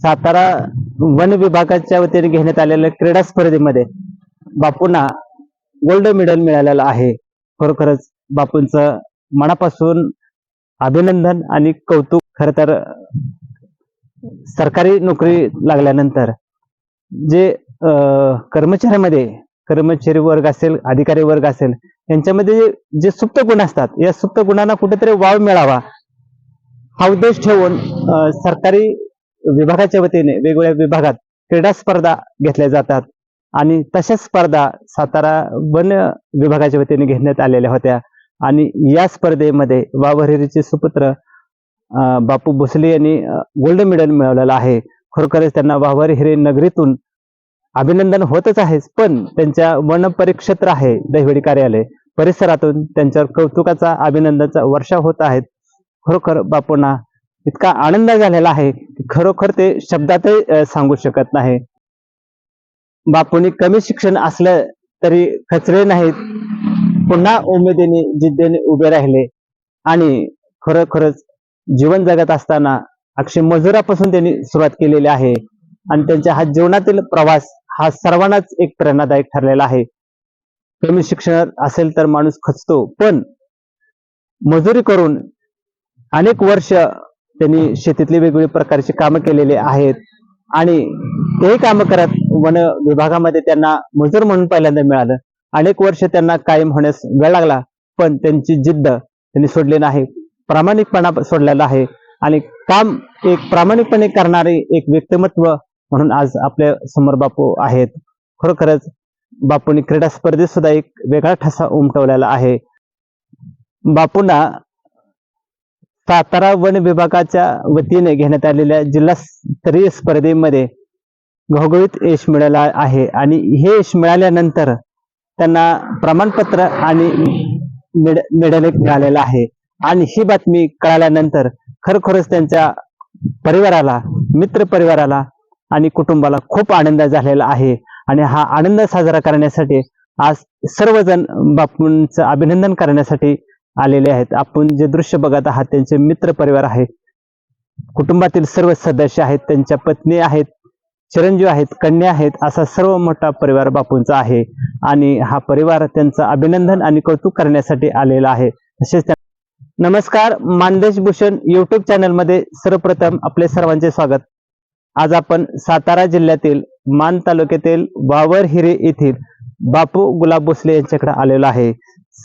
Satara one विभागाच्या वतीने घेण्यात आलेल्या क्रीडा स्पर्धेमध्ये बापूंना गोल्ड मेडल मिळालेलं आहे. खरोखरच बापूंचं मनापासून अभिनंदन आणि कौतुक खर तर सरकारी नोकरी लागल्यानंतर जे अं, कर्मचाऱ्यामध्ये कर्मचारी वर्ग असेल अधिकारी वर्ग असेल यांच्यामध्ये जे- जे सुप्त गुण असतात या सुप्त गुणांना कुठेतरी वाव मिळावा हा उद्देश ठेवून सरकारी विभागाच्या वतीने वेगवेगळ्या विभागात क्रीडा स्पर्धा घेतल्या जातात. आणि तशाच स्पर्धा सातारा वन विभागाच्या वतीने घेण्यात आलेल्या होत्या. आणि या स्पर्धेमध्ये वावहिरीचे सुपुत्र बापू भोसले यांनी गोल्ड मेडल मिळवलेला आहे. खरोखरच त्यांना वावर हिरे नगरीतून अभिनंदन होतच आहेच पण त्यांच्या वन परिक्षेत्र आहे दहिवडी कार्यालय. परिसरातून त्यांच्यावर कौतुकाचा अभिनंदनाचा वर्षा होत आहेत. खरोखर बापूंना इतका आनंद झालेला आहे खरोखर ते शब्दातही सांगू शकत नाही. बापूंनी कमी शिक्षण असलं तरी खचले नाहीत. पुन्हा उमेदीने जिद्दीने उभे राहिले. आणि खरोखरच जीवन जगत असताना अक्षय मजुरापासून त्यांनी सुरुवात केलेली आहे. आणि त्यांच्या हा जीवनातील प्रवास हा सर्वांनाच एक प्रेरणादायक ठरलेला आहे. कमी शिक्षण असेल तर माणूस खचतो पण मजुरी करून अनेक वर्ष त्यांनी शेतीतली वेगवेगळी प्रकारची कामं केलेली आहेत. आणि तेही कामं करत वन विभागामध्ये त्यांना मजूर म्हणून पहिल्यांदा मिळालं. अनेक वर्ष त्यांना कायम होण्यास वेळ लागला पण त्यांची जिद्द त्यांनी सोडली नाही. प्रामाणिकपणा सोडलेला आहे. आणि काम एक प्रामाणिकपणे करणारे एक व्यक्तिमत्व म्हणून आज आपल्यासमोर बापू आहेत. खरोखरच बापूंनी क्रीडा स्पर्धेत सुद्धा एक वेगळा ठसा उमटवलेला आहे. बापूंना सातारा वन विभागाच्या वतीने घेण्यात आलेल्या जिल्हास्तरीय स्पर्धेमध्ये घवघवीत यश मिळालं आहे. आणि हे यश मिळाल्यानंतर त्यांना प्रमाणपत्र आणि मेडल मिळालेलं आहे. आणि ही बातमी कळाल्यानंतर खरोखरच त्यांच्या परिवाराला मित्र परिवाराला आणि कुटुंबाला खूप आनंद झालेला आहे. आणि हा आनंद साजरा करण्यासाठी आज सर्वजण बापूंचं अभिनंदन करण्यासाठी आलेले आहेत. आपण जे दृश्य बघत आहात त्यांचे मित्र परिवार आहे कुटुंबातील सर्व सदस्य आहेत त्यांच्या पत्नी आहेत चिरंजीव आहेत कन्या आहेत असा सर्व मोठा परिवार बापूंचा आहे. आणि हा परिवार त्यांचं अभिनंदन आणि कौतुक करण्यासाठी आलेला आहे. तसेच नमस्कार मानदेश भूषण युट्यूब चॅनलमध्ये सर्वप्रथम आपले सर्वांचे स्वागत. आज आपण सातारा जिल्ह्यातील मान तालुक्यातील वावर हिरे येथील बापू गुलाब भोसले यांच्याकडे आलेलो आहे.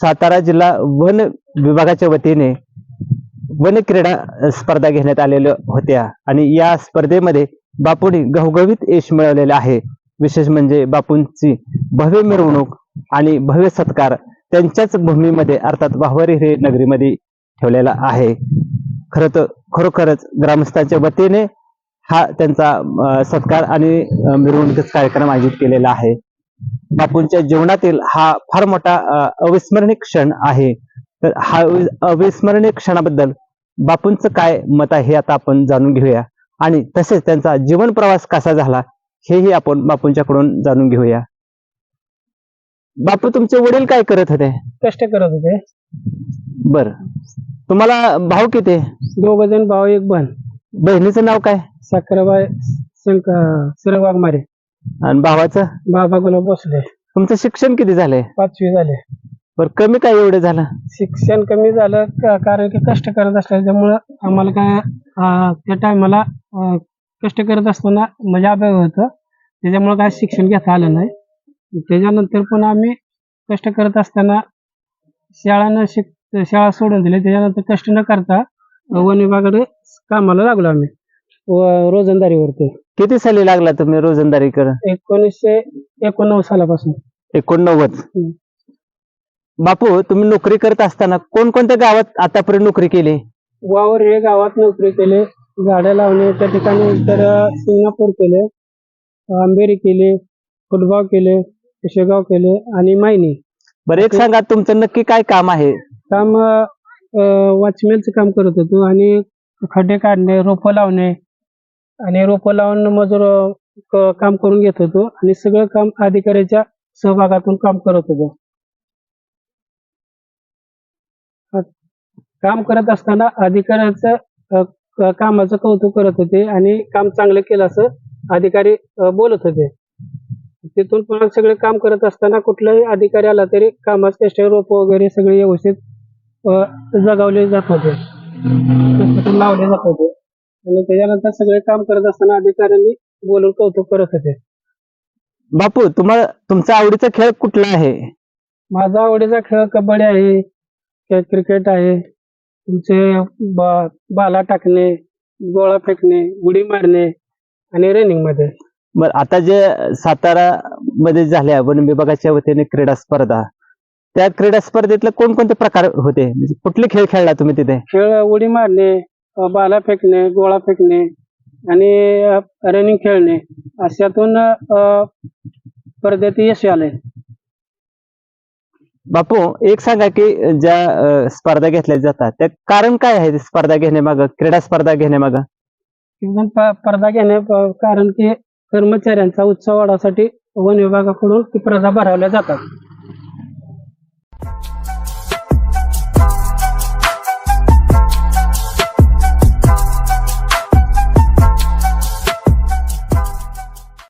सातारा जिल्हा वन विभागाच्या वतीने वन क्रीडा स्पर्धा घेण्यात आलेल्या होत्या. आणि या स्पर्धेमध्ये बापूंनी घवघवीत यश मिळवलेले आहे. विशेष म्हणजे बापूंची भव्य मिरवणूक आणि भव्य सत्कार त्यांच्याच भूमीमध्ये अर्थात वाहवरी हे नगरीमध्ये ठेवलेला आहे. खरं तर खरोखरच ग्रामस्थांच्या वतीने हा त्यांचा सत्कार आणि मिरवणुकीचा कार्यक्रम आयोजित केलेला आहे. बापूंच्या जीवनातील हा फार मोठा अविस्मरणीय क्षण आहे. तर हा अवि- अविस्मरणीय क्षणाबद्दल बापूंचं काय मत आहे हे आता आपण जाणून घेऊया. आणि तसेच त्यांचा जीवन प्रवास कसा झाला हेही आपण बापूंच्याकडून जाणून घेऊया. बापू तुमचे वडील काय करत होते? कष्ट करत होते. बर. तुम्हाला भाऊ किती? दोघ जण भाऊ एक बहीण. बहिणीचं नाव काय? साखरबाई शंक सुरंग वाघमारे. आणि भावाचं? बाबा गुलाब बसले. तुमचं शिक्षण किती झालंय? पाचवी झाले. बर कमी काय एवढं झालं? शिक्षण कमी झालं का- कारण की कष्ट करत असल्यामुळं आम्हाला काय अं, त्या टायमाला कष्ट करत असताना म्हणजे अभाव होतं. त्याच्यामुळे काय शिक्षण घेता आलं नाही. त्याच्यानंतर पण आम्ही कष्ट करत असताना शाळा न शिक शाळा सोडून दिली. त्याच्यानंतर कष्ट न करता वन विभागाकडे कामाला लागलो आम्ही. व रोजंदारीवरती. किती साली लागला तुम्ही रोजंदारी कर एकोणीसशे एकोणनव्वद सालापासून. एकोणनव्वद. हम्म. बापू तुम्ही नोकरी करत असताना कोणकोणत्या गावात आतापर्यंत नोकरी केली? वावर हे गावात नोकरी केले. झाडं लावणे त्या ठिकाणी तर सिंगापूर केले आंबेरी केले फुलगाव केले शेगाव केले आणि मायनी. बरं एक सांगा तुमचं नक्की काय काम आहे? काम वॉचमॅनचं काम करत होतो आणि खड्डे काढणे रोपं लावणे आणि रोपं लावून मजूर क- काम करून घेत होतो. आणि सगळं काम अधिकाऱ्याच्या सहभागातून काम करत होतो. काम करत असताना अधिकाऱ्याचं अ, क- कामाचं कौतुक करत होते आणि काम चांगलं केलं असं अधिकारी अ, बोलत होते. तिथून पुन्हा सगळे काम करत असताना कुठलाही अधिकारी आला तरी कामाचे कष्ट रोप वगैरे सगळे व्यवस्थित अ, जगावले जात होते. लावले जात होते. आणि त्याच्यानंतर सगळे काम करत असताना अधिकाऱ्यांनी बोलून कौतुक करत होते. बापू तुम्हाला तुमचा आवडीचा खेळ कुठला आहे? माझा आवडीचा खेळ कबड्डी आहे क्रिकेट आहे. तुमचे बा- बाला टाकणे गोळा फेकणे उडी मारणे आणि रनिंगमध्ये. बर आता जे सातारा मध्ये झाल्या वन विभागाच्या वतीने क्रीडा स्पर्धा त्या क्रीडा स्पर्धेतले कोणकोणते प्रकार होते? म्हणजे कुठले खेळ खेळला तुम्ही तिथे? खेळ उडी मारणे बाला फेकणे गोळा फेकणे आणि रनिंग खेळणे अशातून स्पर्धेत यश आले बापू एक सांगा की ज्या स्पर्धा घेतल्या जातात त्या कारण काय आहे स्पर्धा घेण्यामागं क्रीडा स्पर्धा घेण्यामागं? स्पर्धा घेणे प- कारण की कर्मचाऱ्यांचा उत्सव वाढवण्यासाठी वन विभागाकडून ती स्पर्धा भरवल्या जातात.